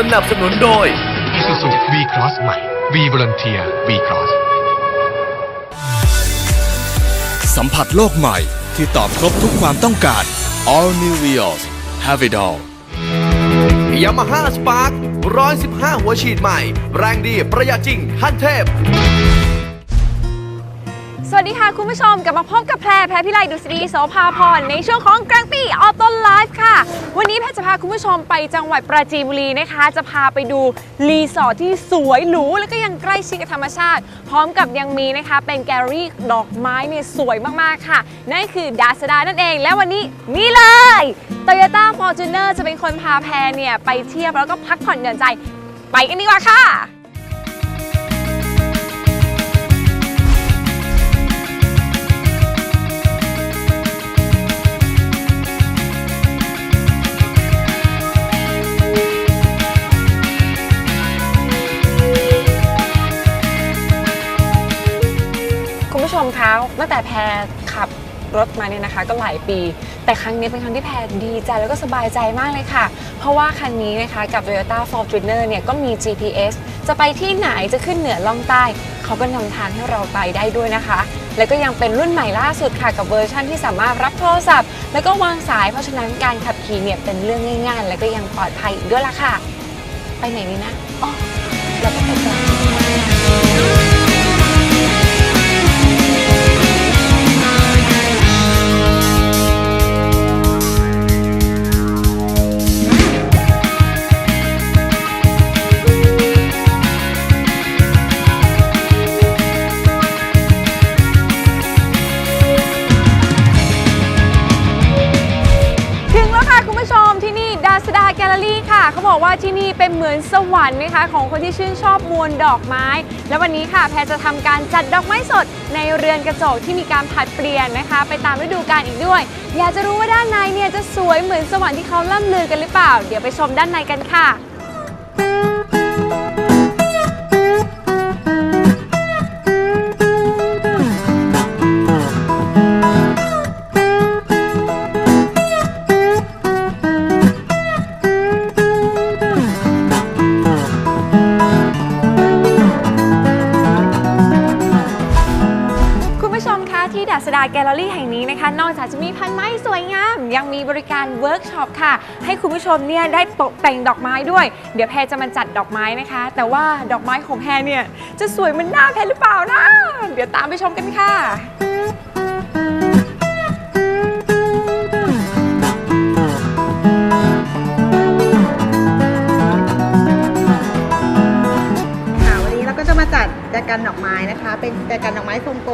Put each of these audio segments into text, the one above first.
สนับสนุนโดย Isuzu V-Cross ใหม่ V Volunteer V-Cross สัมผัสโลกใหม่ที่ตอบครบทุกความต้องการ All New Vios Have it all ยามาฮ่าสปาร์ค115 หัวฉีดใหม่ แรงดีประหยัดจริงขั้นเทพ สวัสดีค่ะคุณผู้ชมกลับมาพบกับแพรแพรพิไลดุษฎีโสภาพรในช่วงของกลางปีออโต้ไลฟ์ค่ะ วันนี้แพรจะพาคุณผู้ชมไปจังหวัดปราจีนบุรีนะคะ จะพาไปดูรีสอร์ทที่สวยหรูแล้วก็ยังใกล้ชิดกับธรรมชาติ พร้อมกับยังมีนะคะเป็นแกลลี่ดอกไม้เนี่ยสวยมากๆค่ะ นั่นคือดาสดานั่นเอง และวันนี้นี่เลย Toyota Fortuner จะเป็นคนพาแพรเนี่ยไปเที่ยวแล้วก็พักผ่อนหย่อนใจ ไปกันดีกว่าค่ะ ตั้งแต่แพรขับรถมาเนี่ยนะคะ ก็หลายปี แต่ครั้งนี้เป็นครั้งที่แพรดีใจแล้วก็สบายใจมากเลยค่ะ เพราะว่าคันนี้นะคะกับ Toyota Fortuner เนี่ยก็มี GPS จะไปที่ไหนจะขึ้นเหนือล่องใต้ เขาก็นำทางให้เราไปได้ด้วยนะคะ แล้วก็ยังเป็นรุ่นใหม่ล่าสุดค่ะกับเวอร์ชันที่สามารถรับโทรศัพท์ แล้วก็วางสายเพราะฉะนั้นการขับขี่เนี่ยเป็นเรื่องง่าย ๆ และก็ยังปลอดภัยอีกด้วยล่ะค่ะ ไปไหนดีนะอ๋อเราก็ไปกัน ผู้ชมที่นี่ดาสดาแกลเลอรี่ค่ะ เขาบอกว่าที่นี่เป็นเหมือนสวรรค์นะคะ ของคนที่ชื่นชอบมวลดอกไม้ และวันนี้ค่ะแพรจะทำการจัดดอกไม้สดในเรือนกระจกที่มีการผัดเปลี่ยนนะคะ ไปตามฤดูกาลอีกด้วย อยากจะรู้ว่าด้านในเนี่ยจะสวยเหมือนสวรรค์ที่เขาล่ำลือกันหรือเปล่า เดี๋ยวไปชมด้านในกันค่ะ คะจะมีพันไม้สวยงาม ยังมีบริการเวิร์กช็อปค่ะ ให้คุณผู้ชมเนี่ยได้ตกแต่งดอกไม้ด้วย เดี๋ยวแพรจะมาจัดดอกไม้นะคะ แต่ว่าดอกไม้ของแพรเนี่ยจะสวยเหมือนหน้าแพรหรือเปล่านะ เดี๋ยวตามไปชมกันค่ะค่ะวันนี้เราก็จะมาจัดแจกันดอกไม้นะคะ เป็นแจกันดอกไม้ทรงกลม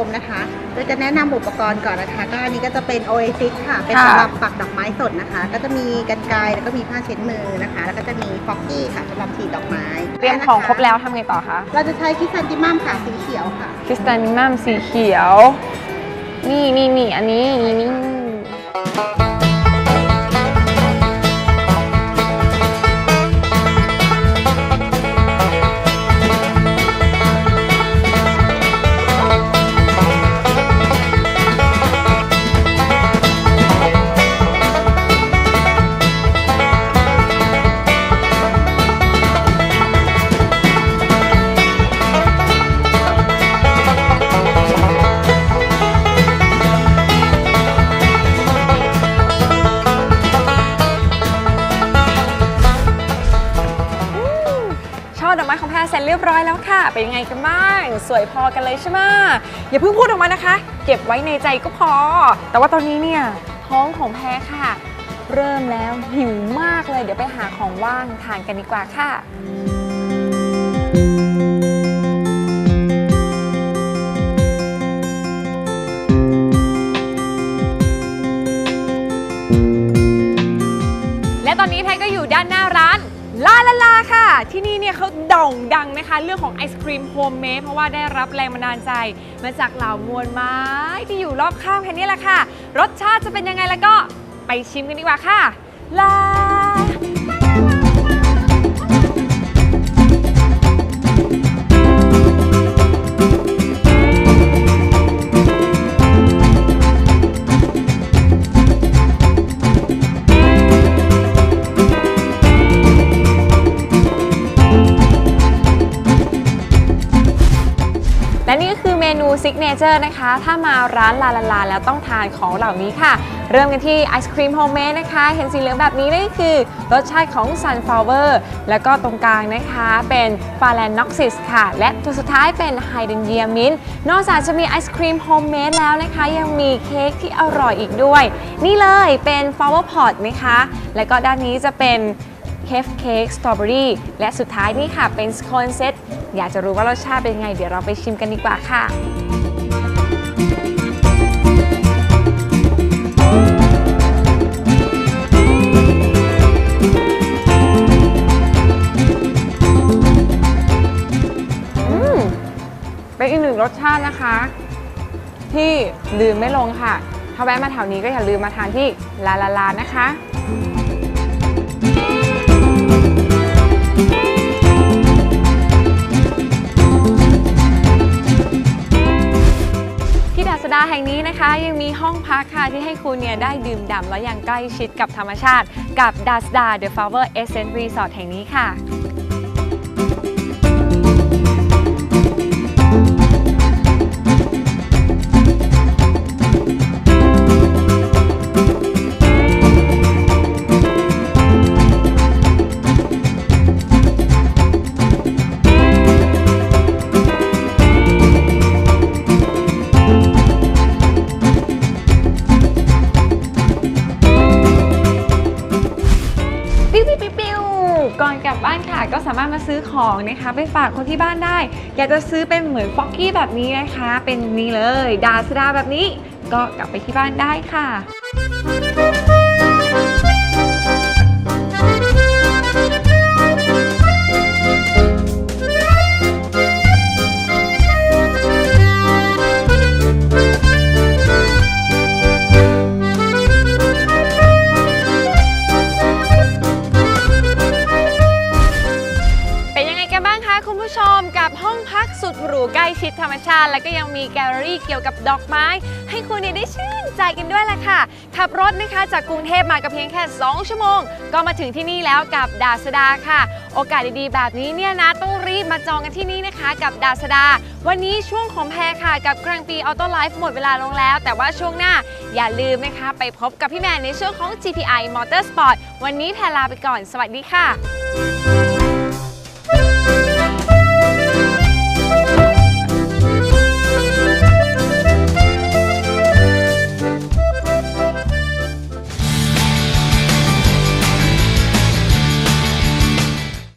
จะแนะนำอุปกรณ์ก่อนนะคะก็อันนี้ก็จะเป็น Oasis ค่ะ เป็นค่ะสำหรับปักดอกไม้สดนะคะ ก็จะมีกันไกรแล้วก็มีผ้าเช็ดมือนะคะ แล้วก็จะมีฟอกกี้ค่ะสำหรับฉีดดอกไม้เตรียมของครบแล้วทำไงต่อคะเราจะใช้คิสซันติมัมค่ะสีเขียวค่ะคริสตัลนิมัมสีเขียว นี่นี่นี่อันนี้นี่ช่ เสร็จเรียบร้อยแล้วค่ะ เป็นยังไงกันบ้าง สวยพอกันเลยใช่ไหมอย่าเพิ่งพูดออกมานะคะ เก็บไว้ในใจก็พอ แต่ว่าตอนนี้เนี่ยท้องของแพรค่ะ เริ่มแล้วหิวมากเลย เดี๋ยวไปหาของว่างทานกันดีกว่าค่ะและตอนนี้แพทก็อยู่ด้านหน้าร้าน ลาลาลาค่ะ ที่นี่เนี่ยเขาโด่งดังนะคะ เรื่องของไอศครีมโฮมเมดเพราะว่าได้รับแรงบันดาลใจ มาจากเหล่ามวลไม้ที่อยู่รอบข้างแค่นี้แหละค่ะ รสชาติจะเป็นยังไงแล้วก็ไปชิมกันดีกว่าค่ะ ลา ซิกเนเจอร์นะคะ ถ้ามาร้านลาลาลาแล้วต้องทานของเหล่านี้ค่ะ เริ่มกันที่ไอศครีมโฮมเมดนะคะ เห็นสีเหลืองแบบนี้นั่คือ รสชาติของ Sunflower แล้วก็ตรงกลางนะคะเป็นฟาแลนน็อกซิสค่ะ และตัวสุดท้ายเป็นไฮเดนเยียมินนอกจากจะมีไอศครีมโฮมเมดแล้วนะคะ ยังมีเค้กที่อร่อยอีกด้วย นี่เลยเป็น flower pot นะคะ แล้วก็ด้านนี้จะเป็นเคฟเค้กสตรอเบอรี่และสุดท้ายนี่ค่ะเป็นสโคนเซต อยากจะรู้ว่ารสชาติเป็นไง เดี๋ยวเราไปชิมกันดีกว่าค่ะ อืม เป็นอีกหนึ่งรสชาตินะคะ ที่ลืมไม่ลงค่ะ ถ้าแวะมาแถวนี้ก็อย่าลืมมาทานที่ลาลาลานะคะ พักค่ะที่ให้คุณเนี่ยได้ดื่มด่ำและยังใกล้ชิดกับธรรมชาติ กับดัสดา The Flower Essence Resort แห่งนี้ค่ะ บ้านค่ะ ก็สามารถมาซื้อของนะคะ ไปฝากคนที่บ้านได้ อยากจะซื้อเป็นเหมือนฟอกกี้แบบนี้นะคะ เป็นนี้เลย ดาสดาแบบนี้ก็กลับไปที่บ้านได้ค่ะ คุณผู้ชมกับห้องพักสุดหรูใกล้ชิดธรรมชาติ และก็ยังมีแกลเลอรี่เกี่ยวกับดอกไม้ ให้คุณเนี่ยได้ชื่นใจกันด้วยแหละค่ะ ขับรถนะคะจากกรุงเทพมากับเพียงแค่ 2 ชั่วโมง ก็มาถึงที่นี่แล้วกับดาสดาค่ะ โอกาสดีๆ แบบนี้เนี่ยนะต้องรีบมาจองกันที่นี่นะคะ กับดาสดา วันนี้ช่วงของแพรค่ะกับกลางปีออโต้ไลฟ์หมดเวลาลงแล้ว แต่ว่าช่วงหน้าอย่าลืมนะคะ ไปพบกับพี่แมนในช่วงของ GPI Motorsport วันนี้แพรลาไปก่อน สวัสดีค่ะ